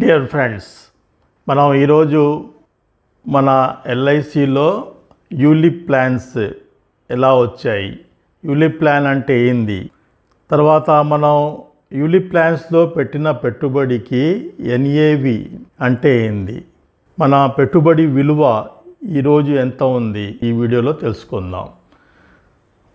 Dear friends మనం ఈరోజు మన ఎల్ఐసిలో యూలిప్ ప్లాన్స్ ఎలా వచ్చాయి? యూలిప్ ప్లాన్ అంటే ఏంది? తర్వాత మనం యూలిప్ ప్లాన్స్లో పెట్టిన పెట్టుబడికి ఎన్ఏవి అంటే ఏంది? మన పెట్టుబడి విలువ ఈరోజు ఎంత ఉంది? ఈ వీడియోలో తెలుసుకుందాం.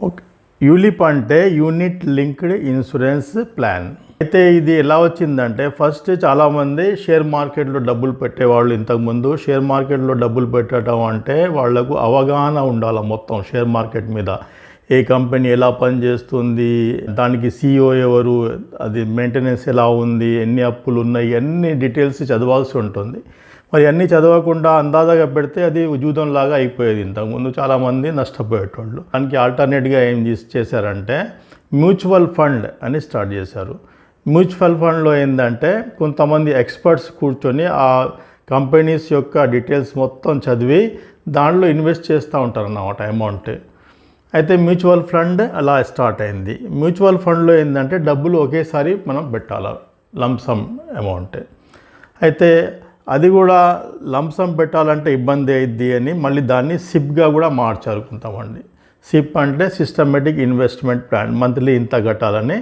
ఓకే. యూలిప్ అంటే యూనిట్ లింక్డ్ ఇన్సూరెన్స్ ప్లాన్. అయితే ఇది ఎలా వచ్చిందంటే ఫస్ట్ చాలామంది షేర్ మార్కెట్లో డబ్బులు పెట్టేవాళ్ళు ఇంతకుముందు. షేర్ మార్కెట్లో డబ్బులు పెట్టడం అంటే వాళ్ళకు అవగాహన ఉండాలి మొత్తం షేర్ మార్కెట్ మీద. ఏ కంపెనీ ఎలా పనిచేస్తుంది దానికి సీఈఓ ఎవరు అది మెయింటెనెన్స్ ఎలా ఉంది ఎన్ని అప్పులు ఉన్నాయి అన్ని డీటెయిల్స్ చదవాల్సి ఉంటుంది. మరి అన్నీ చదవకుండా అందాజాగా పెడితే అది జూదంలాగా అయిపోయేది ఇంతకుముందు. చాలామంది నష్టపోయేటోళ్ళు. దానికి ఆల్టర్నేట్గా ఏం చేశారంటే మ్యూచువల్ ఫండ్ అని స్టార్ట్ చేశారు. మ్యూచువల్ ఫండ్లో ఏంటంటే కొంతమంది ఎక్స్పర్ట్స్ కూర్చొని ఆ కంపెనీస్ యొక్క డీటెయిల్స్ మొత్తం చదివి దాంట్లో ఇన్వెస్ట్ చేస్తూ ఉంటారు అన్నమాట అమౌంట్. అయితే మ్యూచువల్ ఫండ్ అలా స్టార్ట్ అయింది. మ్యూచువల్ ఫండ్లో ఏంటంటే డబ్బులు ఒకేసారి మనం పెట్టాలి లంసమ్ అమౌంట్. అయితే అది కూడా లంసం పెట్టాలంటే ఇబ్బంది అయింది అని మళ్ళీ దాన్ని సిప్గా కూడా మార్చారు కొంతమంది సిప్ అంటే సిస్టమేటిక్ ఇన్వెస్ట్మెంట్ ప్లాన్ మంత్లీ ఇంత కట్టాలని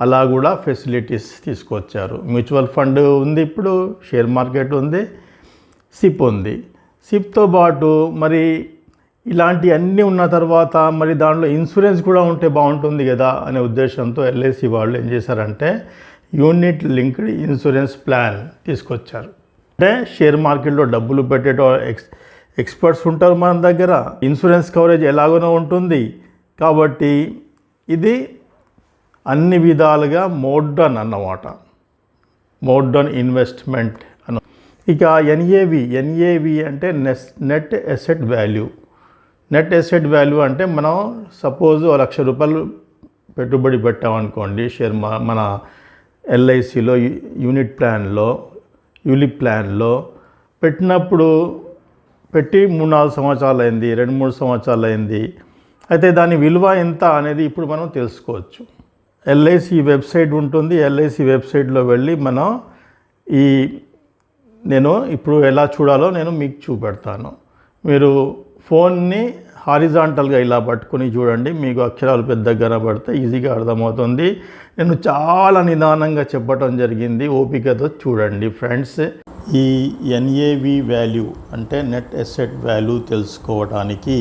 అలా కూడా ఫెసిలిటీస్ తీసుకొచ్చారు. మ్యూచువల్ ఫండ్ ఉంది ఇప్పుడు షేర్ మార్కెట్ ఉంది సిప్ ఉంది. సిప్తో పాటు మరి ఇలాంటి అన్నీ ఉన్న తర్వాత మరి దాంట్లో ఇన్సూరెన్స్ కూడా ఉంటే బాగుంటుంది కదా అనే ఉద్దేశంతో ఎల్ఐసి వాళ్ళు ఏం చేశారంటే యూనిట్ లింక్డ్ ఇన్సూరెన్స్ ప్లాన్ తీసుకొచ్చారు. అంటే షేర్ మార్కెట్లో డబ్బులు పెట్టేటో ఎక్స్ ఎక్స్పర్ట్స్ ఉంటారు మన దగ్గర. ఇన్సూరెన్స్ కవరేజ్ ఎలాగోనో ఉంటుంది. కాబట్టి ఇది అన్ని విధాలుగా మోడ్రన్ అన్నమాట. మోడ్రన్ ఇన్వెస్ట్మెంట్ అన్న ఇక ఎన్ఏవి ఎన్ఏవి అంటే Nes net asset value. Net asset value అంటే మనం సపోజ్ ఓ లక్ష రూపాయలు పెట్టుబడి పెట్టామనుకోండి షేర్ మా- మన ఎల్ఐసిలో యూనిట్ ప్లాన్లో యూలిప్ ప్లాన్లో పెట్టినప్పుడు పెట్టి మూడు నాలుగు సంవత్సరాలు అయింది రెండు మూడు సంవత్సరాలు అయింది. అయితే దాని విలువ ఎంత అనేది ఇప్పుడు మనం తెలుసుకోవచ్చు. ఎల్ఐసి వెబ్సైట్ ఉంటుంది. ఎల్ఐసి వెబ్సైట్లో వెళ్ళి మనం ఈ నేను ఇప్పుడు ఎలా చూడాలో నేను మీకు చూపెడతాను. మీరు ఫోన్ని హారిజాంటల్గా ఇలా పట్టుకొని చూడండి మీకు అక్షరాలు పెద్దగా కనబడితే ఈజీగా అర్థమవుతుంది. నేను చాలా నిదానంగా చెప్పడం జరిగింది ఓపికతో చూడండి ఫ్రెండ్స్. ఈ ఎన్ఏవి వాల్యూ అంటే నెట్ అసెట్ వాల్యూ తెలుసుకోవడానికి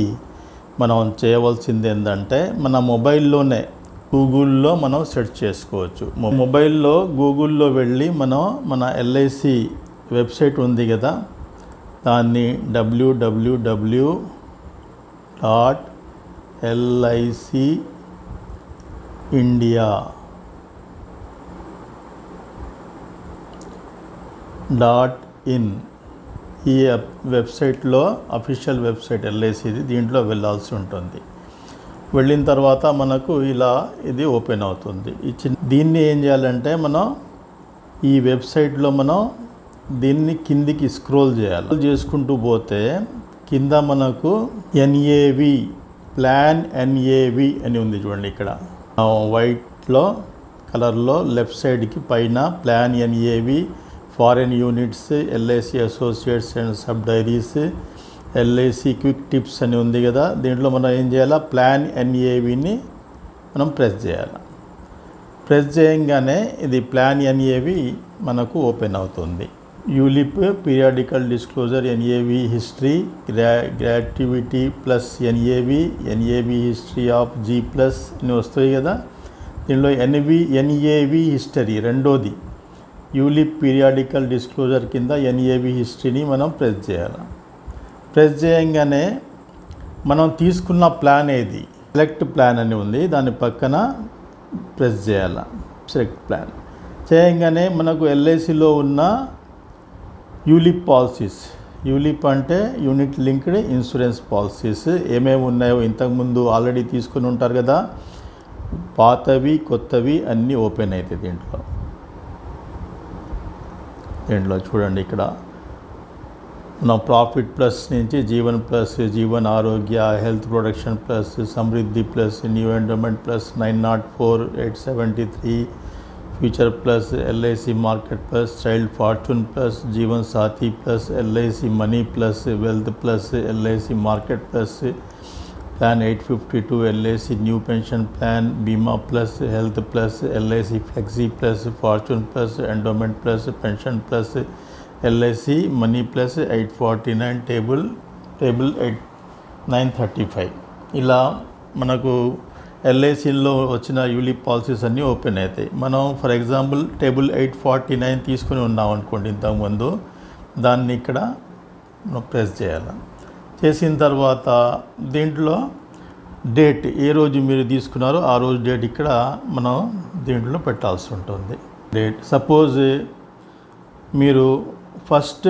మనం చేయవలసింది ఏంటంటే మన మొబైల్లోనే గూగుల్లో మనం సెర్చ్ చేసుకోవచ్చు. మొబైల్లో గూగుల్లో వెళ్ళి మనం మన ఎల్ఐసి వెబ్సైట్ ఉంది కదా దాన్ని W W W dot LIC India dot in ఈ వెబ్సైట్లో అఫీషియల్ వెబ్సైట్ ఎల్ఐసిది దీంట్లో వెళ్ళాల్సి ఉంటుంది. వెళ్ళిన తర్వాత మనకు ఇలా ఇది ఓపెన్ అవుతుంది. ఇచ్చిన దీన్ని ఏం చేయాలంటే మనం ఈ వెబ్సైట్లో మనం దీన్ని కిందికి స్క్రోల్ చేయాలి. చేసుకుంటూ పోతే కింద మనకు ఎన్ఏవి ప్లాన్ ఎన్ఏవి అని ఉంది చూడండి ఇక్కడ. వైట్లో కలర్లో లెఫ్ట్ సైడ్కి పైన plan NAV foreign units LIC associates and subsidiaries LIC quick tips అని ఉంది కదా. దీంట్లో మనం ఏం చేయాలా? ప్లాన్ ఎన్ఏవిని మనం ప్రెస్ చేయాలి. ప్రెస్ చేయంగానే ఇది ప్లాన్ ఎన్ఏవి మనకు ఓపెన్ అవుతుంది. ULIP periodical disclosure NAV history gram gratuity plus NAV NAV history of G plus అని వస్తాయి కదా. దీనిలో ఎన్వి ఎన్ఏవి హిస్టరీ రెండోది. యూలిప్ పీరియాడికల్ డిస్క్లోజర్ కింద ఎన్ఏవి హిస్టరీని మనం ప్రెస్ చేయాలి. ప్రెస్ చేయంగానే మనం తీసుకున్న ప్లాన్ ఏది? సెలెక్ట్ ప్లాన్ అని ఉంది. దాని పక్కన ప్రెస్ చేయాలి. Select plan. చేయంగానే మనకు ఎల్ఐసిలో ఉన్న యూలిప్ పాలసీస్. యూలిప్ అంటే యూనిట్ లింక్డ్ ఇన్సూరెన్స్ పాలసీస్. ఏమేమి ఉన్నాయో ఇంతకుముందు ఆల్రెడీ తీసుకుని ఉంటారు కదా పాతవి కొత్తవి అన్నీ ఓపెన్ అవుతాయి దీంట్లో. దీంట్లో చూడండి ఇక్కడ. మనం ప్రాఫిట్ ప్లస్ నుంచి Jeevan plus Jeevan Arogya health production plus Samriddhi plus new endowment plus nine nought four eight seventy three future plus LIC market plus child fortune plus Jeevan Saathi plus LIC money plus wealth plus LIC market plus plan eight fifty two LIC new pension plan Bima plus health plus LIC flexi plus fortune plus endowment plus pension plus LIC money plus eight forty nine table table eight nine thirty five ఇలా మనకు ఎల్ఐసిలో వచ్చిన ULIP policies అన్నీ open అవుతాయి మనం for example table eight forty nine తీసుకుని ఉన్నాం అనుకోండి ఇంతకుముందు దాన్ని ఇక్కడ ప్రెస్ చేయాలి? చేసిన తర్వాత దీంట్లో డేట్ ఏ రోజు మీరు తీసుకున్నారో ఆ రోజు డేట్ ఇక్కడ మనం దీంట్లో పెట్టాల్సి ఉంటుంది. డేట్ సపోజ్ మీరు ఫస్ట్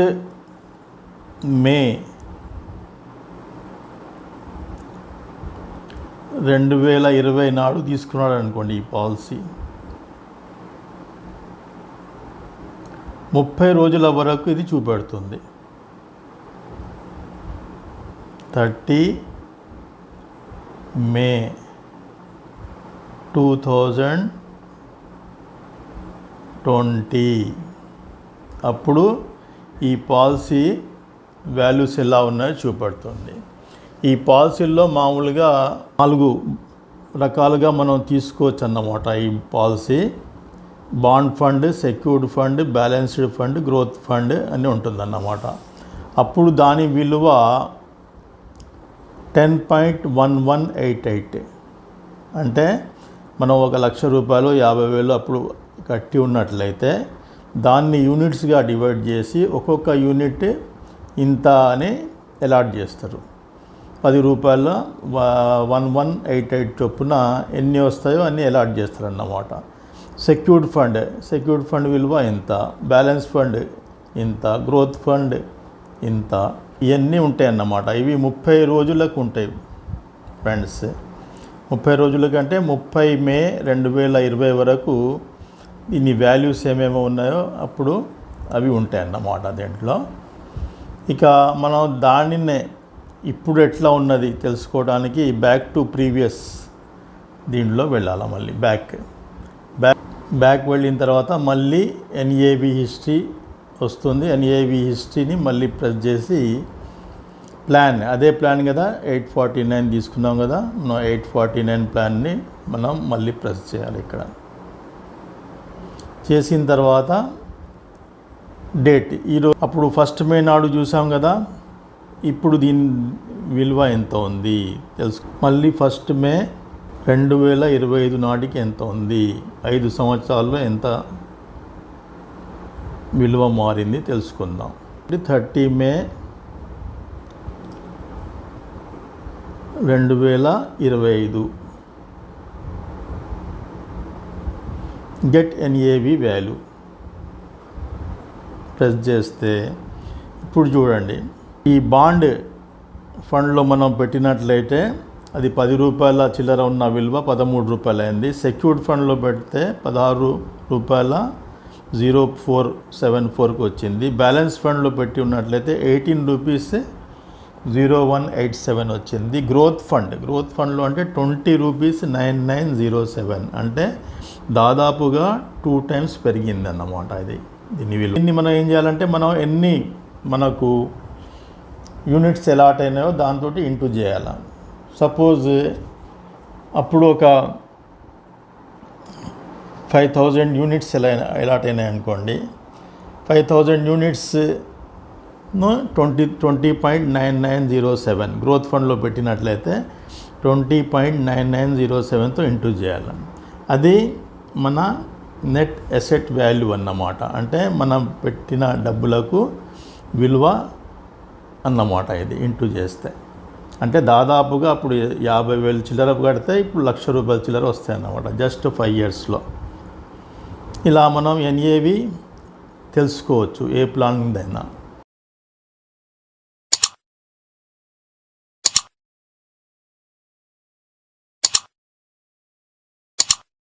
మే రెండు వేల ఇరవై నాడు తీసుకున్నాడు అనుకోండి ఈ పాలసీ. ముప్పై రోజుల వరకు ఇది చూపెడుతుంది. Thirty May two thousand twenty. అప్పుడు ఈ పాలసీ వాల్యూస్ ఎలా ఉన్నాయో చూపెడుతుంది. ఈ పాలసీల్లో మామూలుగా నాలుగు రకాలుగా మనం తీసుకోవచ్చు అన్నమాట ఈ policy. Bond fund secured fund balanced fund growth fund అని ఉంటుందన్నమాట. అప్పుడు దాని విలువ ten point one one eight eight. అంటే మనం ఒక లక్ష రూపాయలు యాభై వేలు అప్పుడు కట్టి ఉన్నట్లయితే దాన్ని యూనిట్స్గా డివైడ్ చేసి ఒక్కొక్క యూనిట్ ఇంత అని అలాట్ చేస్తారు. పది రూపాయల వన్ వన్ ఎయిట్ ఎయిట్ చొప్పున ఎన్ని వస్తాయో అన్నీ అలాట్ చేస్తారన్నమాట. సెక్యూర్డ్ ఫండ్ సెక్యూర్డ్ ఫండ్ విలువ ఇంత బ్యాలెన్స్ ఫండ్ ఇంత గ్రోత్ ఫండ్ ఇంత ఇవన్నీ ఉంటాయి అన్నమాట ఇవి ముప్పై రోజులకు ఉంటాయి ఫ్రెండ్స్. ముప్పై రోజులకంటే ముప్పై మే రెండు వేల ఇరవై వరకు ఇన్ని వాల్యూస్ ఏమేమో ఉన్నాయో అప్పుడు అవి ఉంటాయి అన్నమాట దీంట్లో. ఇక మనం దానినే ఇప్పుడు ఎట్లా ఉన్నది తెలుసుకోవడానికి బ్యాక్ టు ప్రీవియస్ దీంట్లో వెళ్ళాలి మళ్ళీ. బ్యాక్ బ్యాక్ బ్యాక్ వెళ్ళిన తర్వాత మళ్ళీ ఎన్ఏబి హిస్టరీ వస్తుంది. ఎన్ఏబి హిస్టరీని మళ్ళీ ప్రెస్ చేసి ప్లాన్ అదే ప్లాన్ కదా ఎయిట్ ఫార్టీ నైన్ తీసుకున్నాం కదా. మనం ఎయిట్ ఫార్టీ నైన్ ప్లాన్ని మనం మళ్ళీ ప్రెస్ చేయాలి ఇక్కడ. చేసిన తర్వాత డేట్ ఈరోజు అప్పుడు ఫస్ట్ మే నాడు చూసాం కదా ఇప్పుడు దీని విలువ ఎంత ఉంది? తెలుసు. మళ్ళీ ఫస్ట్ మే రెండు వేల ఇరవై ఐదు నాటికి ఎంత ఉంది? ఐదు సంవత్సరాల్లో ఎంత విలువ మారింది తెలుసుకుందాం. థర్టీ మే రెండు వేల ఇరవై ఐదు. Get NAV value. ప్రెస్ చేస్తే ఇప్పుడు చూడండి. ఈ బాండ్ ఫండ్లో మనం పెట్టినట్లయితే అది పది రూపాయల చిల్లర ఉన్న విలువ పదమూడు రూపాయలు అయింది సెక్యూర్డ్ ఫండ్లో పెడితే పదహారు రూపాయల జీరో ఫోర్ సెవెన్ ఫోర్కి వచ్చింది. బ్యాలెన్స్ ఫండ్లో పెట్టి ఉన్నట్లయితే eighteen rupees zero one eight seven వచ్చింది. గ్రోత్ ఫండ్ గ్రోత్ ఫండ్లో అంటే twenty rupees nine nine zero seven అంటే దాదాపుగా టూ టైమ్స్ పెరిగింది అన్నమాట ఇది దీని విలువ. దీన్ని మనం ఏం చేయాలంటే మనం ఎన్ని మనకు యూనిట్స్ ఎలాట్ అయినాయో దాంతో ఇంటూ చేయాలి. సపోజ్ అప్పుడు ఒక ఫైవ్ థౌజండ్ యూనిట్స్ ఎలా ఎలాట్ అయినాయి అనుకోండి. Five thousand units twenty twenty point nine nine zero seven growth fund పెట్టినట్లయితే twenty point nine nine zero సెవెన్తో into చేయాలి. అది మన నెట్ ఎసెట్ వాల్యూ అన్నమాట. అంటే మనం పెట్టిన డబ్బులకు విలువ అన్నమాట ఇది ఇంటూ చేస్తే. అంటే దాదాపుగా అప్పుడు యాభై వేలు చిల్లర కడితే ఇప్పుడు లక్ష రూపాయల చిల్లర వస్తాయి అన్నమాట జస్ట్ ఫైవ్ ఇయర్స్లో. ఇలా మనం ఎన్ఏవి తెలుసుకోవచ్చు ఏ ప్లానింగ్ అయినా